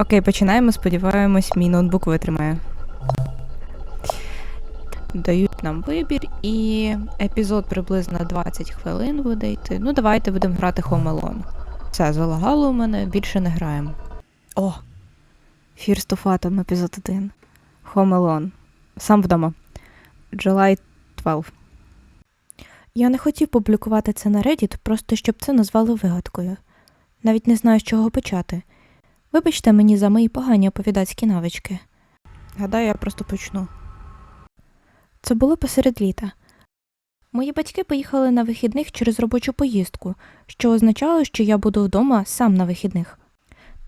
Окей, починаємо. Сподіваємось, мій ноутбук витримає. Дають нам вибір, і епізод приблизно 20 хвилин буде йти. Ну, давайте будемо грати Home Alone. Все, залагало у мене, більше не граємо. О! First of Atom, епізод 1. Home Alone. Сам вдома. July 12. Я не хотів публікувати це на Reddit, просто щоб це назвали вигадкою. Навіть не знаю, з чого почати. Вибачте мені за мої погані оповідацькі навички. Гадаю, я просто почну. Це було посеред літа. Мої батьки поїхали на вихідних через робочу поїздку, що означало, що я буду вдома сам на вихідних.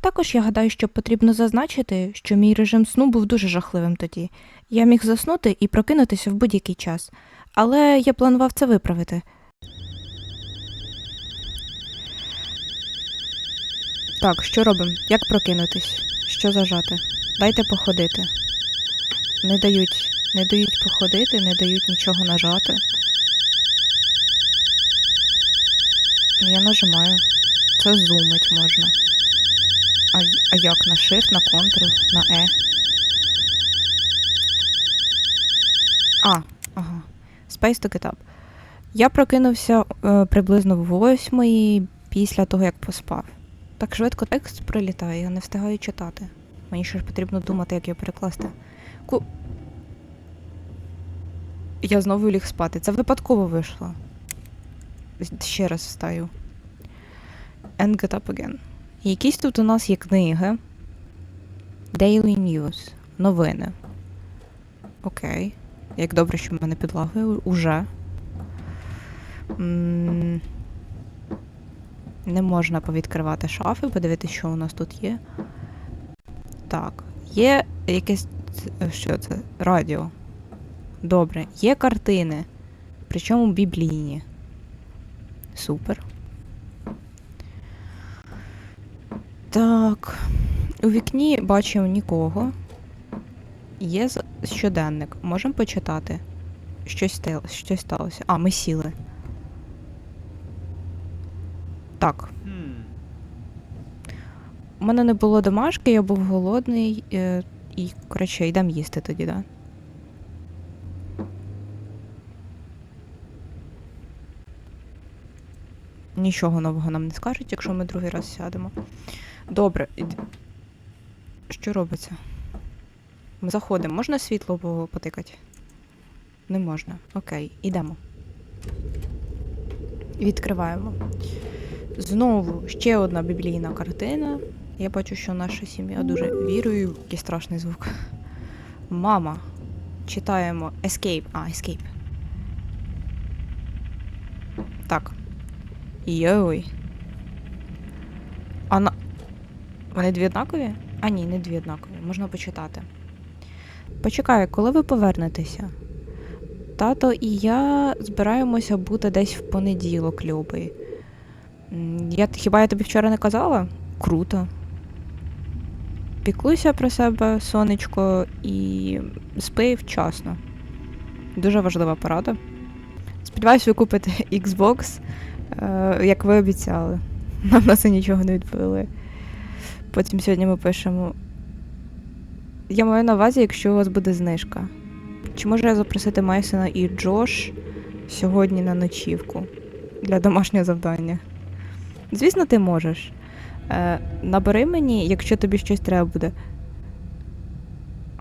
Також я гадаю, що потрібно зазначити, що мій режим сну був дуже жахливим тоді. Я міг заснути і прокинутися в будь-який час, але я планував це виправити. Так, що робимо? Як прокинутись? Що зажати? Дайте походити. Не дають, не дають походити, не дають нічого нажати. Я нажимаю. Це зумить можна. А, а як на Shift, на Ctrl, на E? А, ага. Space to get up. Я прокинувся е, приблизно в восьмої після того, як поспав. Так швидко текст прилітає, я не встигаю читати. Мені ще ж потрібно думати, як його перекласти. Ку... Я знову ліг спати. Це випадково вийшло. Ще раз встаю. And get up again. Якісь тут у нас є книги. Daily News. Новини. Окей. Як добре, що в мене підлагою уже. М, Не можна повідкривати шафи, подивитися, що у нас тут є. Так, є якесь. е, Що це? Радіо. Добре. Є картини. Причому біблійні. Супер. Так. У вікні бачимо нікого. Є щоденник. Можемо почитати. Щось, щось сталося. А, ми сіли. Так. У мене не було домашки, я був голодний. Е, і, коротше, йдемо їсти тоді, да? Нічого нового нам не скажуть, якщо ми другий раз сядемо. Добре. Що робиться? Ми заходимо. Можна світло потикати? Не можна. Окей, ідемо. Відкриваємо. Знову ще одна біблійна картина. Я бачу, що наша сім'я дуже вірою. Який страшний звук. Мама. Читаємо Escape. А, Escape. Так. Йой. А на. Вони дві однакові? А ні, не дві однакові. Можна почитати. Почекаю, коли ви повернетеся? Тато і я збираємося бути десь в понеділок, любий. Я, хіба я тобі вчора не казала? Круто. Піклуйся про себе, сонечко, і спи вчасно. Дуже важлива порада. Сподіваюсь, ви купите Xbox, е, як ви обіцяли. Нам на це нічого не відповіли. Потім сьогодні ми пишемо. Я маю на увазі, якщо у вас буде знижка. Чи можу я запросити Майсона і Джош сьогодні на ночівку для домашнього завдання? Звісно, ти можеш. Е, набери мені, якщо тобі щось треба буде.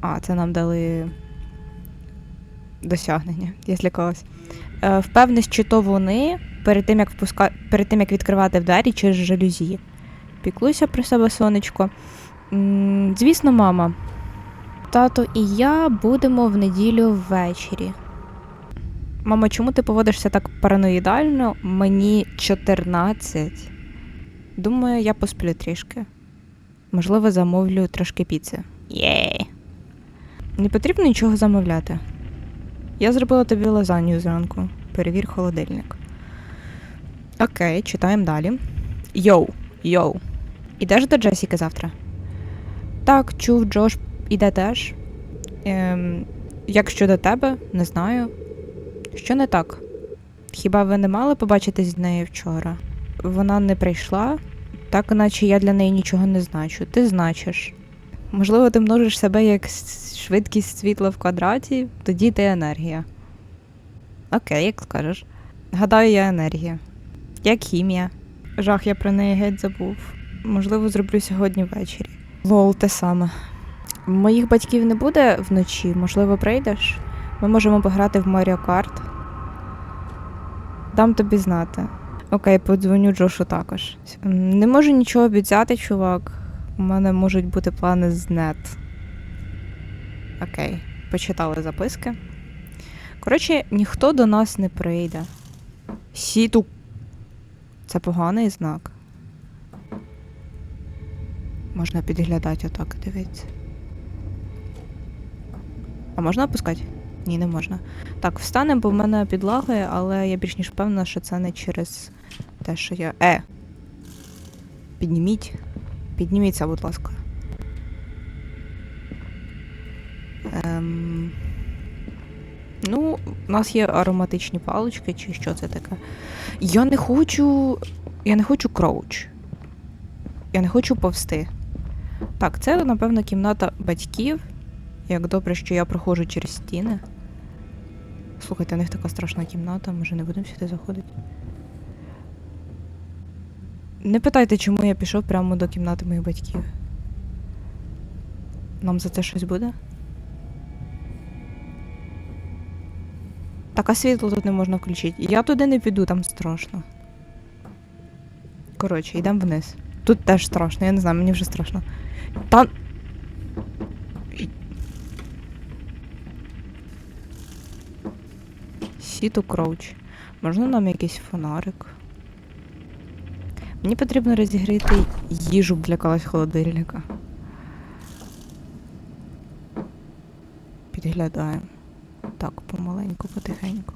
А, це нам дали досягнення, я злякалась. Е, впевнись, чи то вони перед тим, як впуска... перед тим, як відкривати двері через жалюзі. Піклуйся про себе, сонечко. М, Звісно, мама. Тато і я будемо в неділю ввечері. Мама, чому ти поводишся так параноїдально? Мені 14. Думаю, я посплю трішки. Можливо, замовлю трошки піци. Єй. Не потрібно нічого замовляти. Я зробила тобі лазанью зранку. Перевір холодильник. Окей, читаємо далі. Йоу, йоу. Ідеш до Джесіки завтра? Так, чув, Джош іде теж. Ем, як щодо тебе, не знаю. Що не так? Хіба ви не мали побачитись з нею вчора? Вона не прийшла, так наче я для неї нічого не значу. Ти значиш. Можливо, ти множиш себе як швидкість світла в квадраті, тоді ти енергія. Окей, як скажеш. Гадаю, я енергія. Як хімія. Жах, я про неї геть забув. Можливо, зроблю сьогодні ввечері. Лол, те саме. Моїх батьків не буде вночі, можливо, прийдеш? Ми можемо пограти в Mario Kart. Дам тобі знати. Окей, подзвоню Джошу також. Не можу нічого обіцяти, чувак. У мене можуть бути плани з нет. Окей, почитали записки. Коротше, ніхто до нас не прийде. Сіту. Це поганий знак. Можна підглядати отак, дивіться. А можна опускати? Ні, не можна. Так, встанемо, бо в мене підлагає, але я більш ніж впевнена, що це не через те, що я. Е! Підніміть. Підніміться, будь ласка. Ем... Ну, у нас є ароматичні палички, чи що це таке. Я не хочу. Я не хочу кроуч. Я не хочу повсти. Так, це, напевно, кімната батьків. Як добре, що я проходжу через стіни. Слухайте, у них така страшна кімната, може не будемо сюди заходити. Не питайте, чому я пішов прямо до кімнати моїх батьків. Нам за це щось буде? Так, а світло тут не можна включити. Я туди не піду, там страшно. Коротше, йдемо вниз. Тут теж страшно, я не знаю, мені вже страшно. Та. Сіту кроуч. Можна нам якийсь фонарик? Мені потрібно розігріти їжу для когось холодильника. Підглядаємо. Так, помаленьку, потихеньку.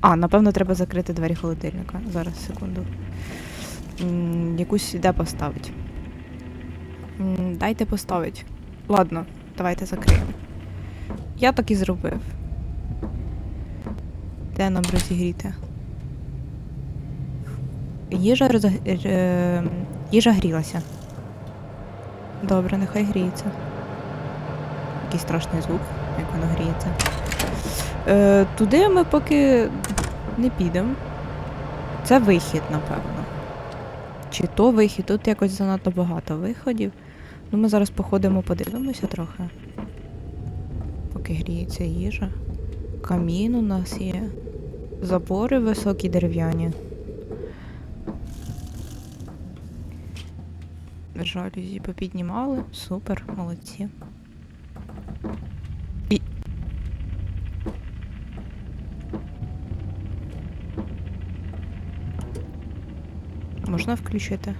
А, напевно, треба закрити двері холодильника. Зараз, секунду. Якусь де поставить. Дайте поставить. Ладно, давайте закриємо. Я так і зробив. Де нам розігріти? Їжа роз... е, Їжа грілася. Добре, нехай гріється. Який страшний звук, як воно гріється. Е, туди ми поки не підемо. Це вихід, напевно. Чи то вихід, тут якось занадто багато виходів. Ну, ми зараз походимо, подивимося трохи. Поки гріється їжа. Камін у нас є. Забори високі дерев'яні. Жалюзі попіднімали. Супер, молодці. Можна включити?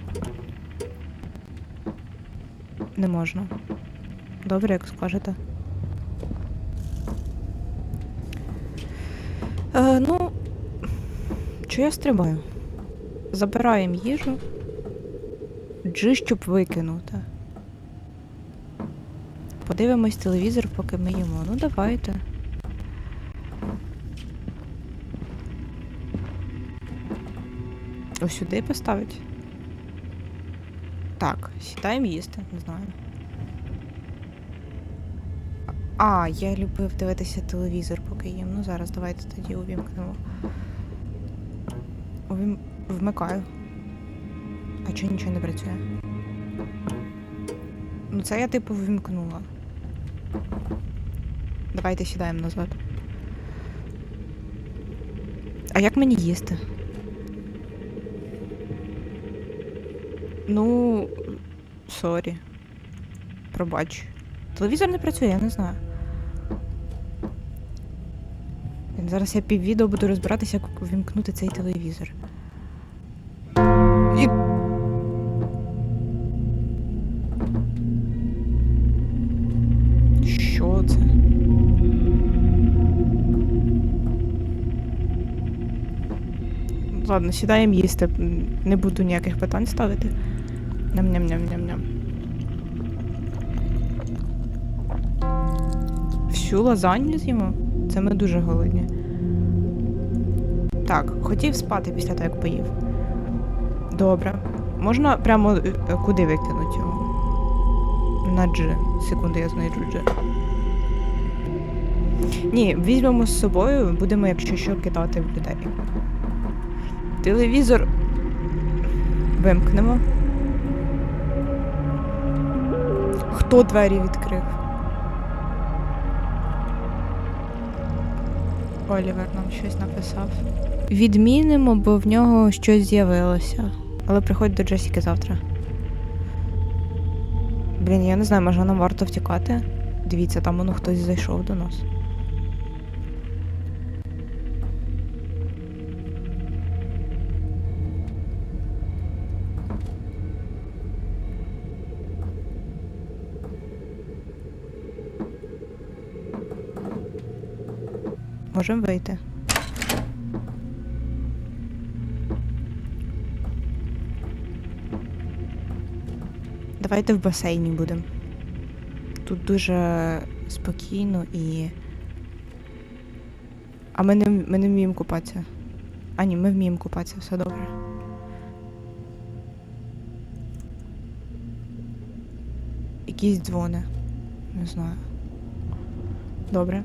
Не можна. Добре, як скажете. Е, ну, що я стрибаю? Забираємо їжу. Джи, щоб викинути. Подивимось телевізор, поки ми їмо. Ну, давайте. Ось сюди поставить. Так, сідаємо їсти, не знаю. А, я любив дивитися телевізор, поки їм. Ну зараз давайте тоді увімкнемо. Вмикаю. А чого нічого не працює? Ну це я типу вимкнула. Давайте сідаємо назад. А як мені їсти? Ну, сорі. Пробач. Телевізор не працює, я не знаю. Зараз я піввідео буду розбиратися, як вімкнути цей телевізор. І... Що це? Ладно, сідаємо їсти. Не буду ніяких питань ставити. Ням-ням-ням-ням-ням. Всю лазанью з'їмо? Це ми дуже голодні. Так, хотів спати після того, як поїв. Добре. Можна прямо е, куди викинути його? На G. Секунду, я знайду G. Ні, візьмемо з собою, будемо, якщо що, кидати в людей. Телевізор вимкнемо. Хто двері відкрив? Олівер нам щось написав. Відмінимо, бо в нього щось з'явилося. Але приходь до Джесіки завтра. Блін, я не знаю, може нам варто втікати. Дивіться, там воно хтось зайшов до нас. Можемо вийти. Давайте в басейні будемо. Тут дуже спокійно і. А ми не, ми не вміємо купатися. А ні, ми вміємо купатися, все добре. Якісь дзвони. Не знаю. Добре.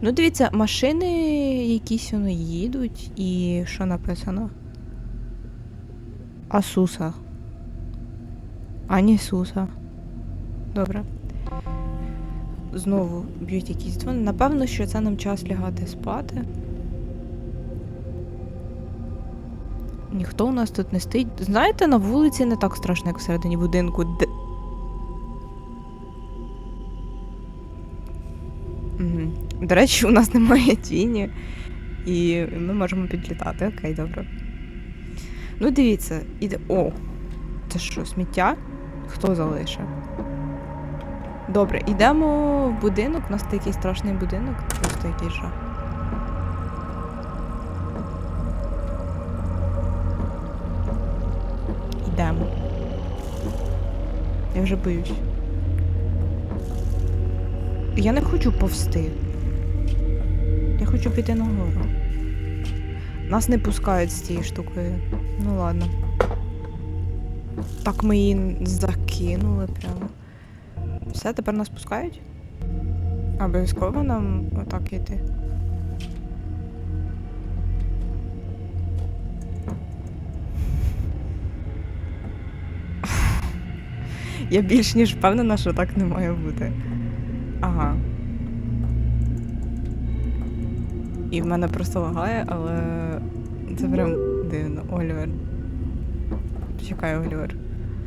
Ну, дивіться, машини якісь воно їдуть, і що написано? Асуса. Ані Суса. Добре. Знову б'ють якісь дзвони. Напевно, що це нам час лягати спати. Ніхто у нас тут не стоїть. Знаєте, на вулиці не так страшно, як всередині будинку. Де... До речі, у нас немає тіні, і ми можемо підлітати. Окей, добре. Ну, дивіться, іде. О! Це що, сміття? Хто залишив? Добре, йдемо в будинок. У нас такий страшний будинок. Просто якийсь жах. Йдемо. Я вже боюсь. Я не хочу повсти. Я хочу піти нагору. Нас не пускають з цією штукою. Ну ладно. Так ми її закинули прямо. Все, тепер нас пускають? Обов'язково нам отак йти. Я більш ніж впевнена, що так не має бути. І в мене просто лагає, але це прям дивно. Олівер. Чекай, Олівер.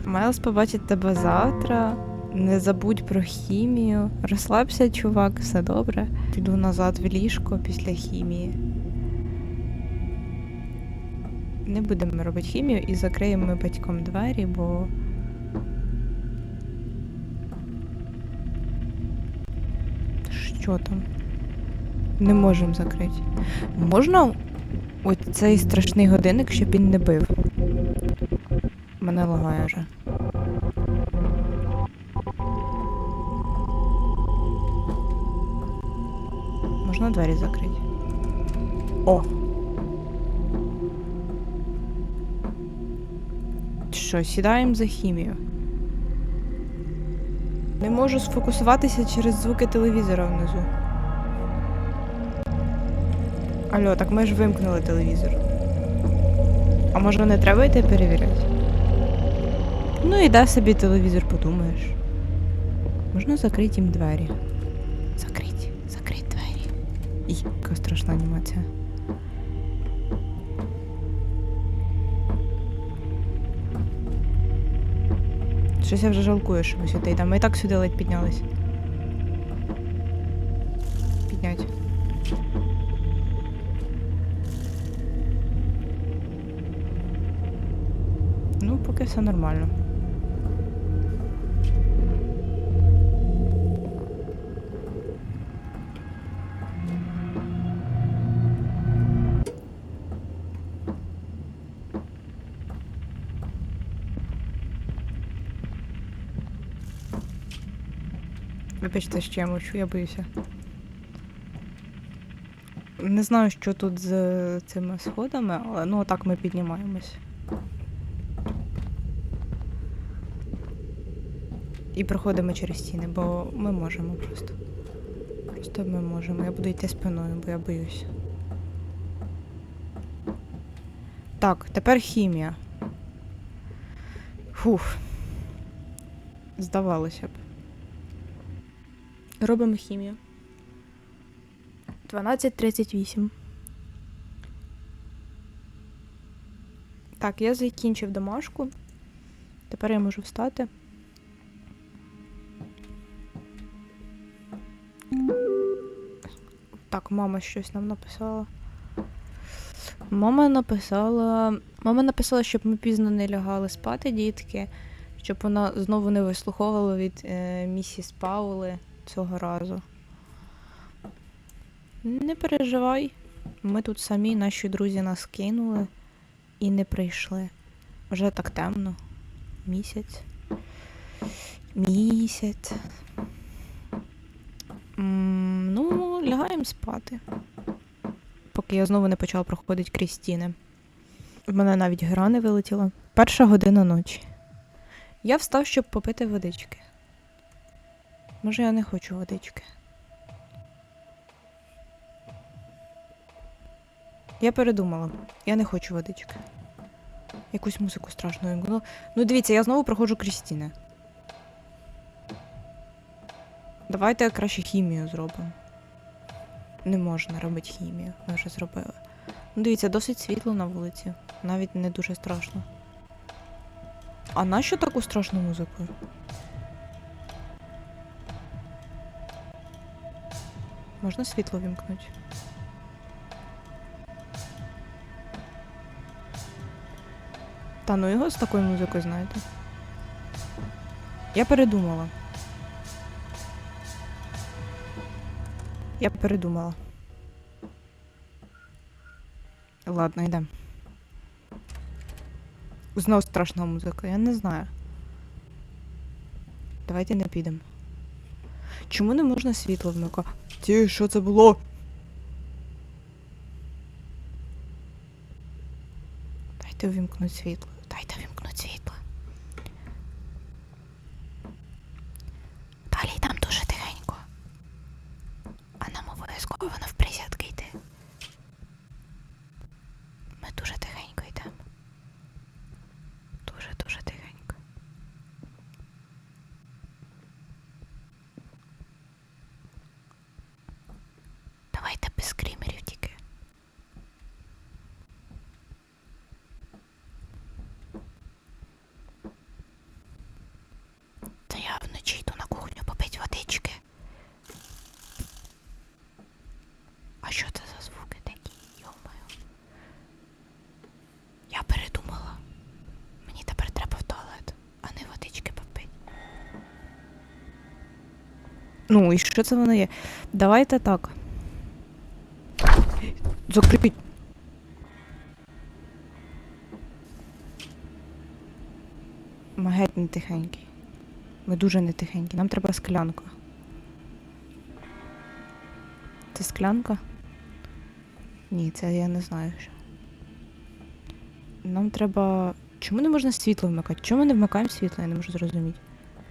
Майлз побачить тебе завтра. Не забудь про хімію. Розслабся, чувак, все добре. Піду назад в ліжко після хімії. Не будемо робити хімію і закриємо ми батьком двері, бо. Що там? Не можемо закрити. Можна ось цей страшний годинник, щоб він не бив. Мене лагає вже. Можна двері закрити. О! Що, сідаємо за хімію. Не можу сфокусуватися через звуки телевізора внизу. Алло, так ми ж вимкнули телевізор. А може не треба йти перевіряти? Ну і дай собі телевізор, подумаєш. Можна закрити їм двері. Закрить, закрить двері. І, яка страшна анімація. Щось я вже жалкую, що ми сюди йдемо. Ми і так сюди ледь піднялись. Поки все нормально. Вибачте, що я мовчу, я боюся. Не знаю, що тут з цими сходами, але ну отак ми піднімаємось. І проходимо через стіни, бо ми можемо просто. Просто ми можемо. Я буду йти спиною, бо я боюсь. Так, тепер хімія. Фух. Здавалося б. Робимо хімію. 12.38. Так, я закінчив домашку. Тепер я можу встати. Так, мама щось нам написала. Мама написала. Мама написала, щоб ми пізно не лягали спати, дітки, щоб вона знову не вислуховувала від е, місіс Паули цього разу. Не переживай. Ми тут самі, наші друзі нас кинули і не прийшли. Вже так темно. Місяць. Місяць. Ну, лягаємо спати. Поки я знову не почала проходити крізь стіни. В мене навіть гра не вилетіла. Перша година ночі. Я встав, щоб попити водички. Може, я не хочу водички. Я передумала. Я не хочу водички. Якусь музику страшну. Ну, ну дивіться, я знову проходжу крізь стіни. Давайте краще хімію зробимо. Не можна робити хімію, ми вже зробили. Ну, дивіться, досить світло на вулиці. Навіть не дуже страшно. А нащо таку страшну музику? Можна світло вімкнути? Та ну його з такою музикою, знаєте. Я передумала. Я передумала. Ладно, йдемо. Знов страшна музика, я не знаю. Давайте не підемо. Чому не можна світло вмикати? Ті, що це було? Дайте увімкнути світло. Дайте увімкнути світло. Далі там дуже тихенько. А нам обов'язково на вприсядки йти. Ми дуже тихенько йдемо. Дуже-дуже тихенько. Давайте без скримерів тільки. Та я вночі йду на кухню попить водички. А що це за звуки такі, йомаю? Я передумала. Мені тепер треба в туалет, а не водички попити. Ну, і що це воно є? Давайте так. Закріпіть. Ми геть не тихенький. Ми дуже не тихенькі. Нам треба склянка. Це склянка? Ні, це я не знаю що. Нам треба. Чому не можна світло вмикати? Чому ми не вмикаємо світло? Я не можу зрозуміти.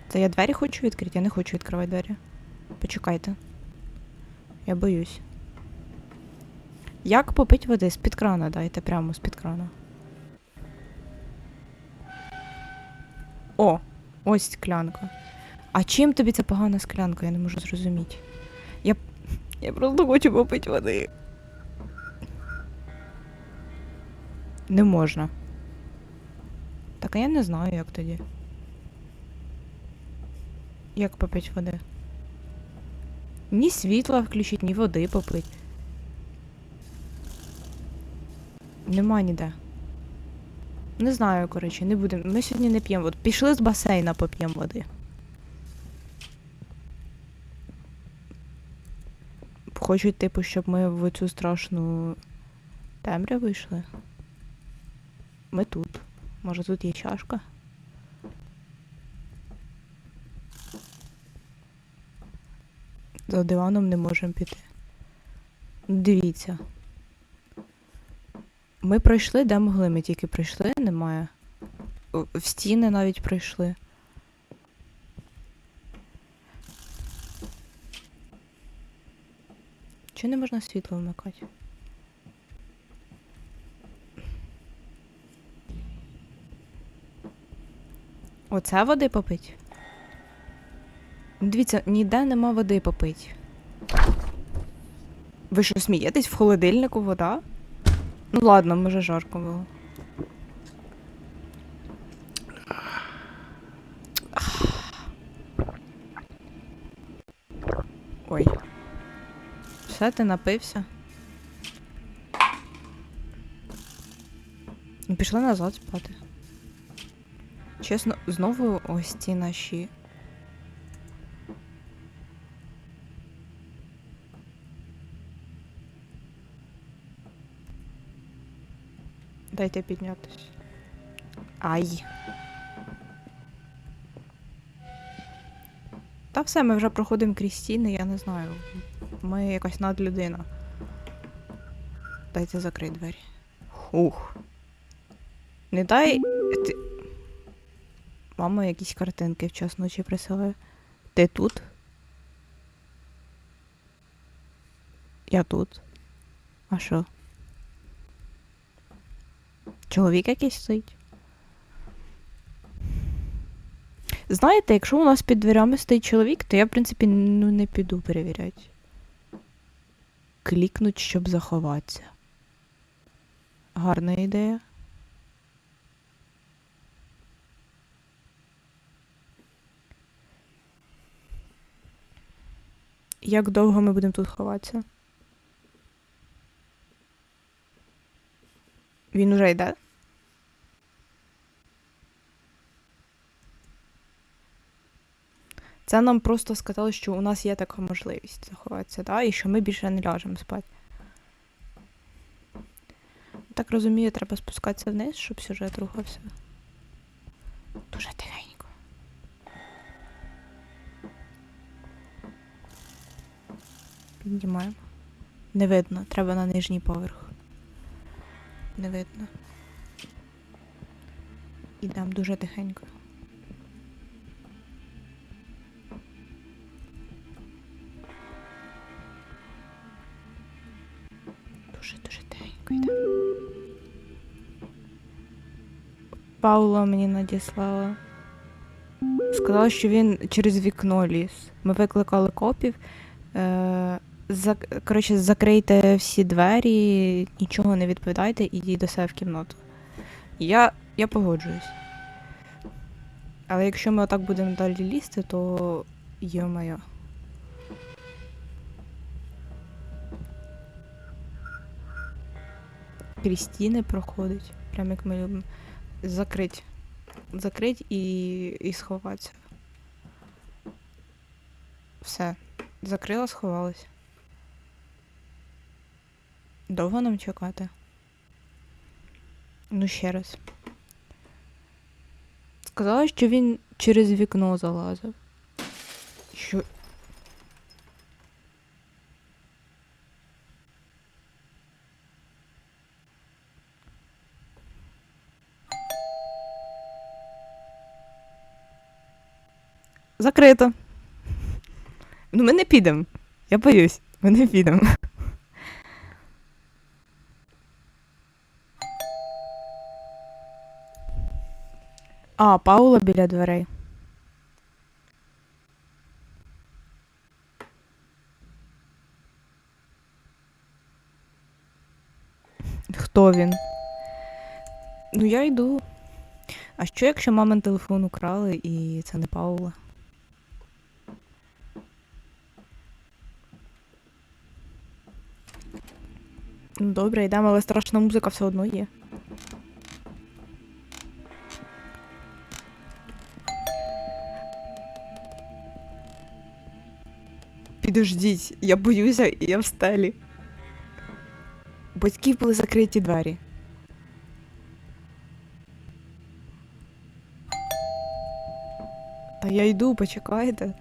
Це я двері хочу відкрити? Я не хочу відкривати двері. Почекайте. Я боюсь. Як попить води? З-під крана дайте прямо з-під крана. О! Ось склянка. А чим тобі ця погана склянка? Я не можу зрозуміти. Я, я просто хочу попити води. Не можна. Так, а я не знаю, як тоді. Як попити води? Ні світла включить, ні води попить. Нема ніде. Не знаю, коротше, не будемо. Ми сьогодні не п'ємо воду. Пішли з басейна поп'ємо води. Хочуть, типу, щоб ми в цю страшну темряву йшли. Ми тут. Може тут є чашка? За диваном не можемо піти. Дивіться. Ми пройшли, де могли, ми тільки прийшли, немає. В стіни навіть пройшли. Чи не можна світло вмикати? Оце води попить? Дивіться, ніде нема води попить. Ви що смієтесь в холодильнику вода? Ну ладно, може жарко було. Ой. Все, ти напився? Пішли назад спати. Чесно, знову ось ці наші. Дайте піднятись. Ай. Та все, ми вже проходимо крізь стіни, я не знаю. Ми якась надлюдина. Дайте закрий двері. Хух. Не дай. Ти... Мама якісь картинки в час ночі присилає. Ти тут? Я тут. А що? Чоловік якийсь стоїть. Знаєте, якщо у нас під дверями стоїть чоловік, то я, в принципі, ну, не піду перевіряти. Клікнуть, щоб заховатися. Гарна ідея. Як довго ми будемо тут ховатися? Він уже йде? Це нам просто сказали, що у нас є така можливість заховатися, да? і що ми більше не ляжемо спати. Так розумію, треба спускатися вниз, щоб сюжет рухався. Дуже тихенько. Піднімаємо. Не видно, треба на нижній поверх. Не видно. Ідемо дуже тихенько. Паула мені надіслала. Сказала, що він через вікно ліз. Ми викликали копів. Е, зак... Коротше, закрийте всі двері, нічого не відповідайте, ідіть до себе в кімнату. Я, я погоджуюсь. Але якщо ми отак будемо далі лізти, то йо-моє. Крізь стіни проходить, прям як ми любимо. Закрить. Закрить і, і сховатися. Все. Закрила, сховалась. Довго нам чекати? Ну, ще раз. Сказала, що він через вікно залазив. Що. Закрито. Ну, ми не підемо. Я боюсь, ми не підемо. А, Паула біля дверей. Хто він? Ну, я йду. А що, якщо мамин телефон украли і це не Паула? Ну, добре, йдемо, але страшна музика все одно є. Підождіть, я боюся, я в стелі. Батьків були закриті двері. Та я йду, почекайте.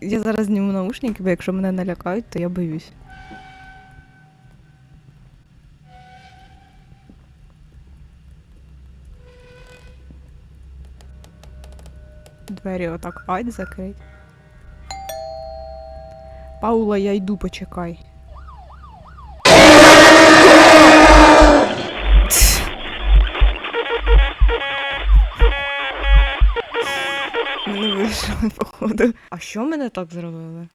Я зараз зніму наушники, бо якщо мене налякають, то я боюсь. Двері отак ать закрить. Паула, я йду, почекай. Не вийшло, походу. А що мене так зробили?